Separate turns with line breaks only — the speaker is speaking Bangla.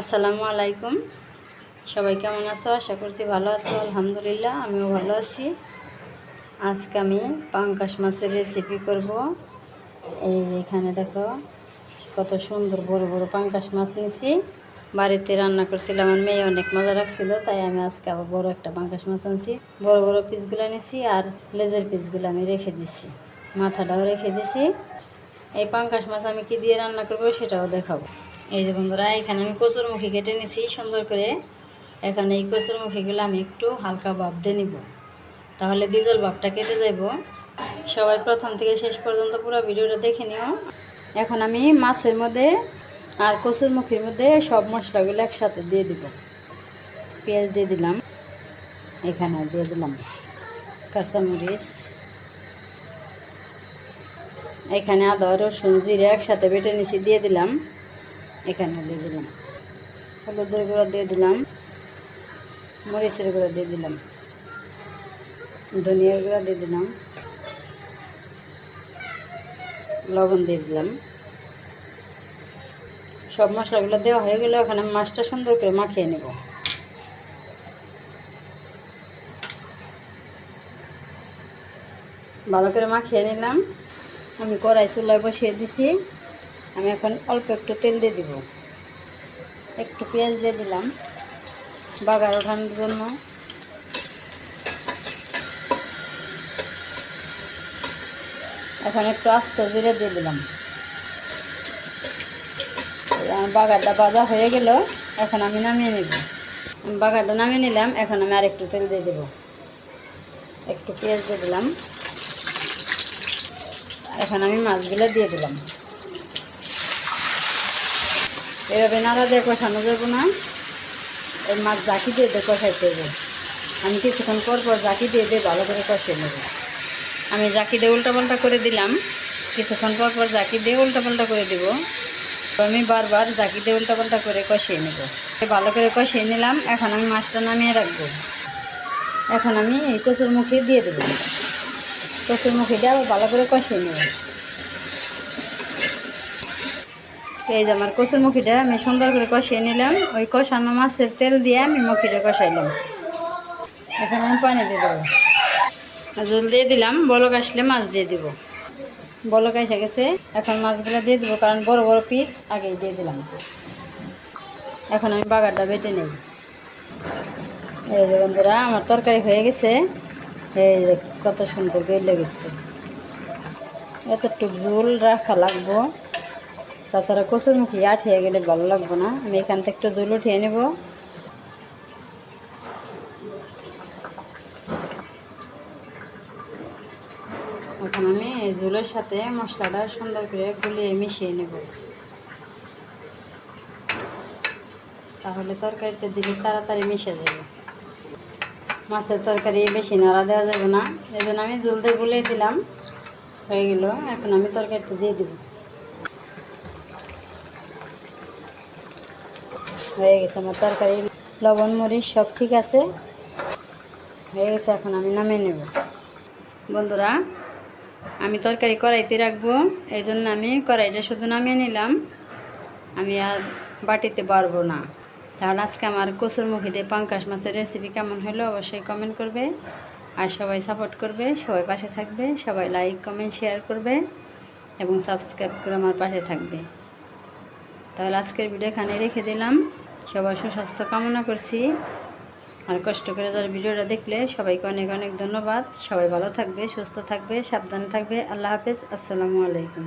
আসসালামু আলাইকুম। সবাই কেমন আছো? আশা করছি ভালো আছো। আলহামদুলিল্লাহ, আমিও ভালো আছি। আজকে আমি পাঙ্কাশ মাছের রেসিপি করব। এই এখানে দেখো, কত সুন্দর বড় বড় পাঙ্কাশ মাছ নিয়েছি। বাড়িতে রান্না করছিলাম, আমার মেয়ে অনেক মজা রাখছিল, তাই আমি আজকে আবার বড় একটা পাঙ্কাশ মাছ আনছি। বড় বড় পিসগুলো নিয়েছি আর লেজের পিসগুলো আমি রেখে দিছি মাথাটাও রেখে দিছি এই পাঙ্কাশ মাছ আমি কি দিয়ে রান্না করব সেটাও দেখাবো। এই যে বন্ধুরা, এখানে আমি কচুরমুখী কেটে নিছি সুন্দর করে। এখানে এই কচুরমুখীগুলো আমি একটু হালকা ভাপ দিয়ে নিব। তাহলে ডিজেল ভাবটা কেটে যাব সবাই প্রথম থেকে শেষ পর্যন্ত পুরো ভিডিওটা দেখে নিও। এখন আমি মাছের মধ্যে আর কচুরমুখীর মধ্যে সব মশলাগুলো একসাথে দিয়ে দিব। পেঁয়াজ দিয়ে দিলাম। এখানে দিয়ে দিলাম কাঁচামরিচ। এখানে আদা, রসুন, জিরে একসাথে বেটে নিছি, দিয়ে দিলাম। এখানে দিয়ে দিলাম। হলুদের গুঁড়ো দিয়ে দিলাম, মরিচের গুঁড়ো দিয়ে দিলাম, ধনিয়ার গুঁড়ো দিয়ে দিলাম, লবণ দিয়ে দিলাম। সব মশলাগুলো দেওয়া হয়ে গেলে ওখানে মাছটা সুন্দর করে মাখিয়ে নেব। ভালো করে মাখিয়ে নিলাম। আমি কড়াই চুলায় বসিয়ে দিছি। আমি এখন অল্প একটু তেল দিয়ে দিব। একটু পেঁয়াজ দিয়ে দিলাম। বাগার ওঠানোর জন্য। এখন একটু আস্ত জিরে দিয়ে দিলাম। বাগারটা বাজা হয়ে গেল, এখন আমি নামিয়ে নেব। বাগারটা নামিয়ে নিলাম, এখন আমি আরেকটু তেল দিয়ে দেব। একটু পেঁয়াজ দিয়ে দিলাম। এখন আমি মাছগুলো দিয়ে দিলাম। এভাবে নাড়া দিয়ে কষানো যাব না। এই মাছ জাকি দিয়ে দিয়ে কষাইতে হবে। আমি কিছুক্ষণ পর পর জাকি দিয়ে দিয়ে ভালো করে কষিয়ে নেব। আমি জাকি দিয়ে উল্টাপাল্টা করে দিলাম। কিছুক্ষণ পর পর জাকি দিয়ে উল্টাপাল্টা করে দিব। আমি বারবার জাকি দিয়ে উল্টাপাল্টা করে কষিয়ে নেব। ভালো করে কষিয়ে নিলাম। এখন আমি মাছটা নামিয়ে রাখব। এখন আমি এই কচুর মুখে দিয়ে দেবো। কচুর দিয়ে আবার ভালো করে কষিয়ে নেব। এই যে আমার কচুর মুখিটা, আমি সুন্দর করে কষিয়ে নিলাম। ওই কষানো মাছের তেল দিয়ে আমি মুখিটা কষাইলাম। এখন আমি পানি দিয়ে দেবো। জল দিয়ে দিলাম, বলক আসলে মাছ দিয়ে দিব। বলক এসে গেছে, এখন মাছগুলো দিয়ে দেবো, কারণ বড় বড় পিস আগেই দিয়ে দিলাম। এখন আমি বাগারটা বেটে নেব। এই যে বন্ধুরা, আমার তরকারি হয়ে গেছে। এই কত সুন্দর গেলে গেছে। এতটুক ঝোল রাখা লাগবো। তাছাড়া কচুরমুখী আঠিয়ে গেলে ভালো লাগবে না। আমি এখান থেকে একটু জল উঠিয়ে নেব। এখন আমি ঝোলের সাথে মশলাটা সুন্দর করে গুলিয়ে মিশিয়ে নেব। তাহলে তরকারিতে দিলে তাড়াতাড়ি মিশে যাবে। মাছের তরকারি বেশি নাড়া দেওয়া যাবে না। এই জন্য আমি জল দিয়ে গুলিয়ে দিলাম। হয়ে গেল। এখন আমি তরকারিতে দিয়ে দেবো। হয়ে গেছে আমার তরকারি। লবণ, মরিচ সব ঠিক আছে। হয়ে গেছে, এখন আমি নামিয়ে নেব। বন্ধুরা, আমি তরকারি কড়াইতে রাখব। এই জন্য আমি কড়াইটা শুধু নামিয়ে নিলাম। আমি আর বাটিতে পারব না। তাহলে আজকে আমার কচুরমুখী দিয়ে পাঙ্কাশ মাছের রেসিপি কেমন হলো অবশ্যই কমেন্ট করবে। আর সবাই সাপোর্ট করবে, সবাই পাশে থাকবে, সবাই লাইক কমেন্ট শেয়ার করবে এবং সাবস্ক্রাইব করে আমার পাশে থাকবে। তাহলে আজকের ভিডিও এখানে রেখে দিলাম। সবার সুস্বাস্থ্য কামনা করছি। আর কষ্ট করে যারা ভিডিওটা দেখলে সবাইকে অনেক অনেক ধন্যবাদ। সবাই ভালো থাকবে, সুস্থ থাকবে, সাবধানে থাকবে। আল্লাহ হাফেজ। আসসালামু আলাইকুম।